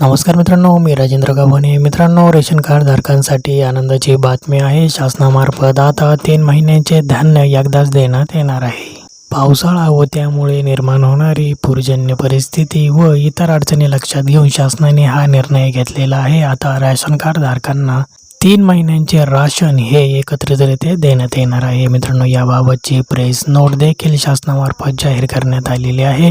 नमस्कार मित्रांनो मी राजेंद्र गव्हाणे मित्रांनो रेशन कार्ड धारकांसाठी आनंदाची बातमी आहे. शासनामार्फत आता तीन महिन्यांचे धान्य एकदाच देण्यात येणार आहे. पावसाळा व त्यामुळे निर्माण होणारी पूरजन्य परिस्थिती व इतर अडचणी लक्षात घेऊन शासनाने हा निर्णय घेतलेला आहे. आता राशन कार्ड धारकांना तीन महिन्यांचे राशन हे एकत्रितरित्या देण्यात येणार आहे. मित्रांनो याबाबतची प्रेस नोट देखील शासनामार्फत जाहीर करण्यात आलेली आहे.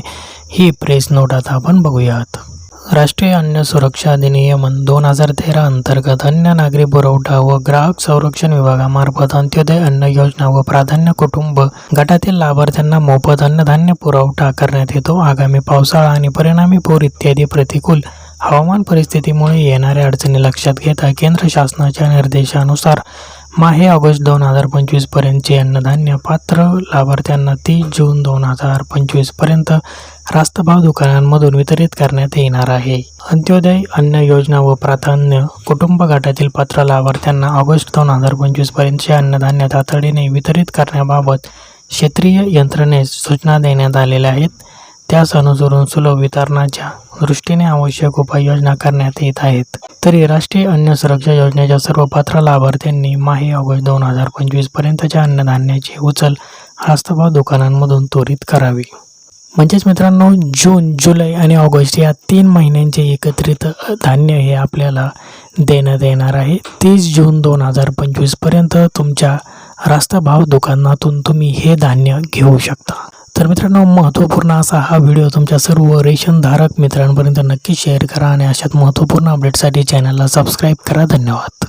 ही प्रेस नोट आता आपण बघूयात. राष्ट्रीय अन्न सुरक्षा अधिनियमन दोन हजार तेरा अंतर्गत अन्न नागरी पुरवठा व ग्राहक संरक्षण विभागामार्फत अंत्योदय अन्न योजना व प्राधान्य कुटुंब गटातील लाभार्थ्यांना मोफत अन्नधान्य पुरवठा करण्यात येतो. आगामी पावसाळा आणि परिणामी पूर इत्यादी प्रतिकूल हवामान परिस्थितीमुळे येणाऱ्या अडचणी लक्षात घेता केंद्र शासनाच्या निर्देशानुसार माहे ऑगस्ट दोन हजार पंचवीसपर्यंतचे अन्नधान्य पात्र लाभार्थ्यांना तीस जून दोन हजार पंचवीसपर्यंत रास्तभाव दुकानांमधून वितरित करण्यात येणार आहे. अंत्योदय अन्न योजना व प्राधान्य कुटुंब गटातील पात्र लाभार्थ्यांना ऑगस्ट दोन हजार पंचवीस पर्यंतचे अन्नधान्य तातडीने वितरित करण्याबाबत क्षेत्रीय यंत्रणेस सूचना देण्यात आलेल्या आहेत. त्यास अनुसरून सुलभ वितरणाच्या दृष्टीने आवश्यक उपाययोजना करण्यात येत आहेत. तरी राष्ट्रीय अन्न सुरक्षा योजनेच्या सर्व पात्र लाभार्थ्यांनी माहे ऑगस्ट दोन हजार पंचवीसपर्यंतच्या अन्नधान्याची उचल रास्तभाव दुकानांमधून त्वरित करावी. म्हणजेच मित्रांनो जून जुलै आणि ऑगस्ट या तीन महिन्यांचे एकत्रित धान्य हे आपल्याला देण्यात येणार आहे. तीस जून दोन हजार पंचवीसपर्यंत तुमच्या रास्तभाव दुकानातून तुम्ही हे धान्य घेऊ शकता. तर मित्रांनो महत्त्वपूर्ण असा हा व्हिडिओ तुमच्या सर्व रेशनधारक मित्रांपर्यंत नक्की शेअर करा आणि अशाच महत्त्वपूर्ण अपडेटसाठी चॅनलला सबस्क्राईब करा. धन्यवाद.